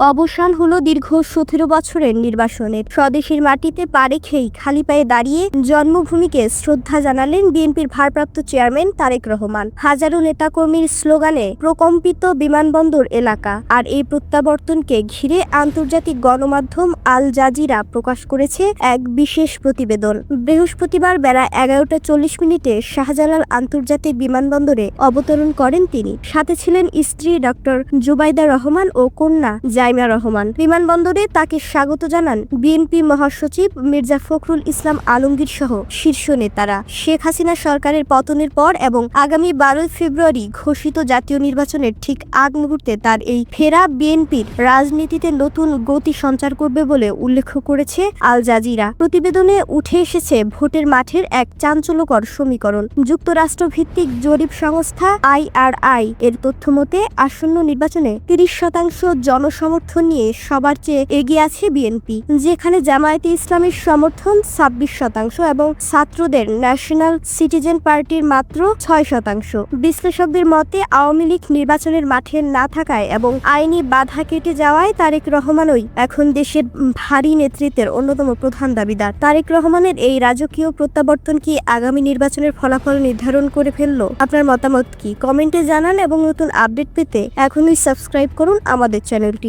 অবসান হলো দীর্ঘ সতেরো বছরের নির্বাসনের। স্বদেশের মাটিতে পা রেখেই খালি পায়ে দাঁড়িয়ে জন্মভূমিকে শ্রদ্ধা জানালেন বিএনপির ভারপ্রাপ্ত চেয়ারম্যান তারেক রহমান। হাজারো নেতাকর্মীর স্লোগানে, প্রকম্পিত বিমানবন্দর এলাকা। আর এই প্রত্যাবর্তনকে ঘিরে আন্তর্জাতিক গণমাধ্যম আল জাজিরা প্রকাশ করেছে এক বিশেষ প্রতিবেদন। বৃহস্পতিবার বেলা এগারোটা চল্লিশ মিনিটে শাহজালাল আন্তর্জাতিক বিমানবন্দরে অবতরণ করেন তিনি। সাথে ছিলেন স্ত্রী ডক্টর জুবাইদা রহমান ও কন্যা জাইমা রহমান। বিমানবন্দরে তাকে স্বাগত জানান বিএনপি মহাসচিব মির্জা ফখরুল ইসলাম আলমগীর সহ শীর্ষ নেতারা। শেখ হাসিনা সরকারের পতনের পর এবং আগামী বারোই ফেব্রুয়ারি ঘোষিত জাতীয় নির্বাচনের ঠিক আগ মুহূর্তে তার এই ফেরা বিএনপির রাজনীতিতে নতুন গতি সঞ্চার করবে বলে উল্লেখ করেছে আল জাজিরা। প্রতিবেদনে উঠে এসেছে ভোটের মাঠের এক চাঞ্চল্যকর সমীকরণ। যুক্তরাষ্ট্র ভিত্তিক জরিপ সংস্থা আইআরআই এর তথ্য মতে আসন্ন নির্বাচনে তিরিশ শতাংশ জনসমর্থন নিয়ে সবার চেয়ে এগিয়ে আছে বিএনপি, যেখানে জামায়াতে ইসলামের সমর্থন ছাব্বিশ শতাংশ এবং ছাত্রদের ন্যাশনাল সিটিজেন পার্টির মাত্র ছয় শতাংশ। বিশ্লেষকদের মতে, আওয়ামী লীগ নির্বাচনের মাঠে না থাকায় এবং আইনি বাধা কেটে যাওয়ায় তারেক রহমানই এখন দেশের ভারী নেতৃত্বের অন্যতম প্রধান দাবিদার। তারেক রহমানের এই রাজকীয় প্রত্যাবর্তন কি আগামী নির্বাচনের ফলাফল নির্ধারণ করে ফেলল? আপনার মতামত কি? কমেন্টে জানান এবং নতুন আপডেট পেতে এখনই সাবস্ক্রাইব করুন আমাদের চ্যানেলটি।